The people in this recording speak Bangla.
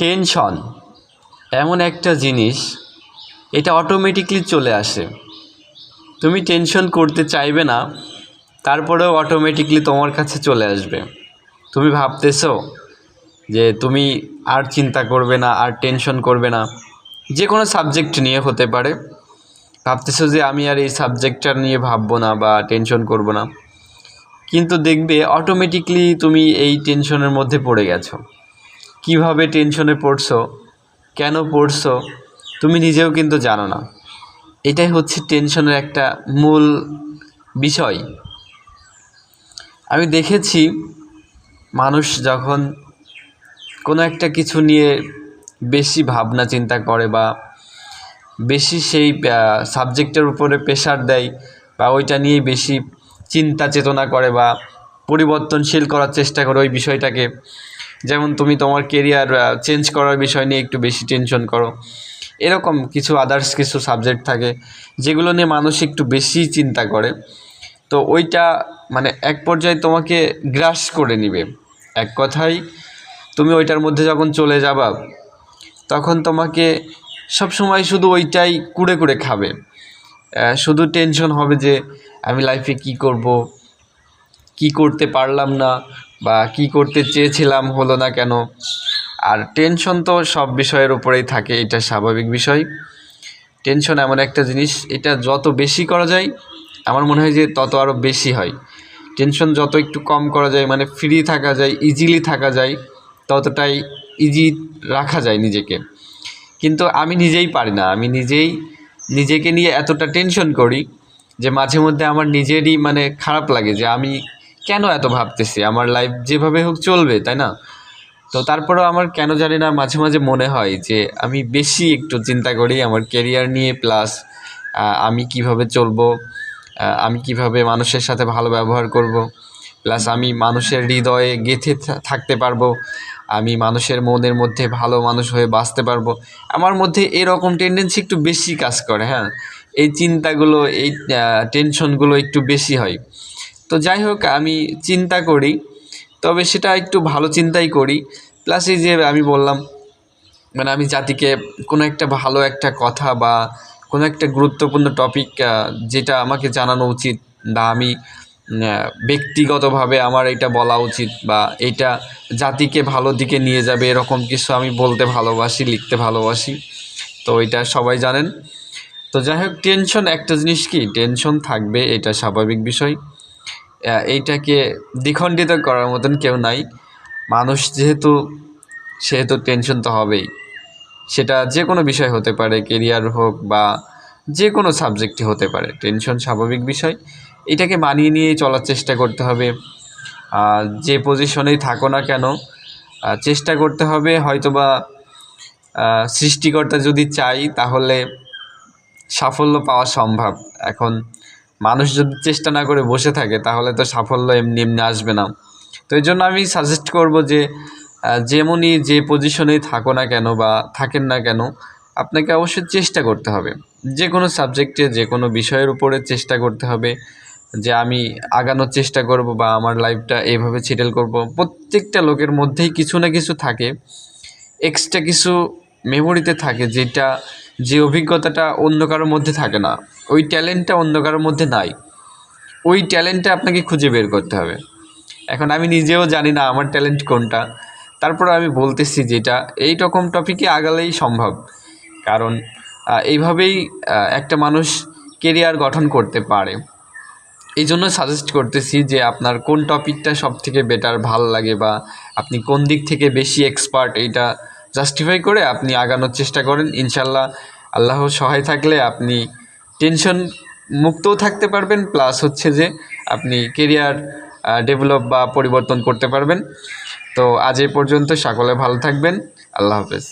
টেনশন, এমন একটা জিনিস, এটা অটোমেটিকলি চলে আসে। তুমি টেনশন করতে চাইবে না, তারপরেও অটোমেটিকলি তোমার কাছে চলে আসবে। তুমি ভাবতেছো যে তুমি আর চিন্তা করবে না, আর টেনশন করবে না। যে কোনো সাবজেক্ট নিয়ে হতে পারে। ভাবতেছো যে আমি আর এই সাবজেক্টটা নিয়ে ভাববো না বা টেনশন করব না। কিন্তু দেখবে অটোমেটিকলি তুমি এই টেনশনের মধ্যে পড়ে গেছো। কীভাবে টেনশনে পড়ছো? কেন পড়ছো? তুমি নিজেও কিন্তু জানো না। এটাই হচ্ছে টেনশনের একটা মূল বিষয়। আমি দেখেছি মানুষ যখন কোনো একটা কিছু নিয়ে বেশি ভাবনা চিন্তা করে বা বেশি সেই সাবজেক্টের উপরে প্রেশার দেয় বা ওইটা নিয়ে বেশি চিন্তা চেতনা করে বা পরিবর্তনশীল করার চেষ্টা করে ওই বিষয়টাকে যেমন তুমি তোমার কেরিয়ার চেঞ্জ করার বিষয় নিয়ে একটু বেশি টেনশন করো। এরকম কিছু আদার্স কিছু সাবজেক্ট থাকে যেগুলো নিয়ে মানুষ একটু বেশি চিন্তা করে। তো ওইটা মানে এক পর্যায়ে তোমাকে গ্রাস করে নিবে। এক কথায়, তুমি ওইটার মধ্যে যখন চলে যাবা, তখন তোমাকে সব সময় শুধু ওইটাই কুড়ে কুড়ে খাবে। শুধু টেনশন হবে যে, আমি লাইফে কি করব? কি করতে পারলাম না? বা কি করতে চেয়েছিলাম হলো না কেন? আর টেনশন তো সব বিষয়ের উপরেই থাকে, এটা স্বাভাবিক বিষয়। টেনশন এমন একটা জিনিস, এটা যত বেশি করা যায়, আমার মনে হয় যে তত আরও বেশি হয়। টেনশন যত একটু কম করা যায় মানে ফ্রি থাকা যায় ইজিলি থাকা যায়, ততটাই ইজি রাখা যায় নিজেকে। কিন্তু আমি নিজেই পারি না, আমি নিজেই, নিজেকে নিয়ে এতটা টেনশন করি যে মাঝে মধ্যে আমার নিজেরই মানে খারাপ লাগে যে আমি কেন এত ভাবতেছি? আমার লাইফ যেভাবে হোক চলবে, তাই না? তো তারপরেও আমার কেন জানি না মাঝে মাঝে মনে হয় যে আমি বেশি একটু চিন্তা করি আমার কেরিয়ার নিয়ে প্লাস আমি কীভাবে চলবো আমি কীভাবে মানুষের সাথে ভালো ব্যবহার করব প্লাস আমি মানুষের হৃদয়ে গেঁথে থাকতে পারব, আমি মানুষের মনের মধ্যে ভালো মানুষ হয়ে বাঁচতে পারব। আমার মধ্যে এরকম টেন্ডেন্সি একটু বেশি কাজ করে হ্যাঁ? এই চিন্তাগুলো, এই টেনশনগুলো একটু বেশি হয়। তো যাই হোক, আমি চিন্তা করি, তবে সেটা একটু ভালো চিন্তাই করি। প্লাস এই যে আমি বললাম মানে আমি জাতিকে কোনো একটা ভালো একটা কথা বা কোনো একটা গুরুত্বপূর্ণ টপিক যেটা আমাকে জানানো উচিত বা আমি ব্যক্তিগতভাবে আমার এটা বলা উচিত বা এটা জাতিকে ভালো দিকে নিয়ে যাবে, এরকম কিছু আমি বলতে ভালোবাসি, লিখতে ভালোবাসি। তো এটা সবাই জানেন। তো যাই হোক টেনশন একটা জিনিস কি? টেনশন থাকবে, এটা স্বাভাবিক বিষয়। এইটাকে দ্বিখণ্ডিত করার মতন কেউ নাই। মানুষ যেহেতু, সেহেতু টেনশন তো হবেই। সেটা যে কোনো বিষয় হতে পারে কেরিয়ার হোক বা যে কোনো সাবজেক্টে হতে পারে টেনশন স্বাভাবিক বিষয়। এটাকে মানিয়ে নিয়ে চলার চেষ্টা করতে হবে। যে পজিশনেই থাকো না কেন চেষ্টা করতে হবে হয়তোবা সৃষ্টিকর্তা যদি চাই তাহলে সাফল্য পাওয়া সম্ভব। এখন মানুষ যদি চেষ্টা না করে বসে থাকে, তাহলে তো সাফল্য এমনি এমনি আসবে না। তো এই জন্য আমি সাজেস্ট করব যে যেমনই যে পজিশনেই থাকো না কেন বা থাকেন না কেন, আপনাকে অবশ্যই চেষ্টা করতে হবে। যে কোনো সাবজেক্টে যে কোনো বিষয়ের উপরে চেষ্টা করতে হবে, যে আমি আগানোর চেষ্টা করব বা আমার লাইফটা এইভাবে সেটেল করব। প্রত্যেকটা লোকের মধ্যেই কিছু না কিছু থাকে। এক্সট্রা কিছু মেমোরিতে থাকে যেটা, যে অভিজ্ঞতাটা অন্য কারোর মধ্যে থাকে না, ওই ট্যালেন্টটা অন্য কারোর মধ্যে নাই। ওই ট্যালেন্টটা আপনাকে খুঁজে বের করতে হবে। এখন আমি নিজেও জানি না আমার ট্যালেন্ট কোনটা। তারপর আমি বলতেছি যেটা, এই রকম টপিকে আগালেই সম্ভব। কারণ এইভাবেই একটা মানুষ কেরিয়ার গঠন করতে পারে। এই জন্য সাজেস্ট করতেছি যে আপনার কোন টপিকটা সব থেকে বেটার ভালো লাগে বা আপনি কোন দিক থেকে বেশি এক্সপার্ট এইটা জাস্টিফাই করে আপনি আগানোর চেষ্টা করেন। ইনশাল্লাহ আল্লাহ সহায় থাকলে আপনি টেনশন মুক্তও থাকতে পারবেন প্লাস হচ্ছে যে আপনি কেরিয়ার ডেভেলপ বা পরিবর্তন করতে পারবেন। তো আজ এ পর্যন্ত সকলে ভালো থাকবেন। আল্লাহ হাফেজ।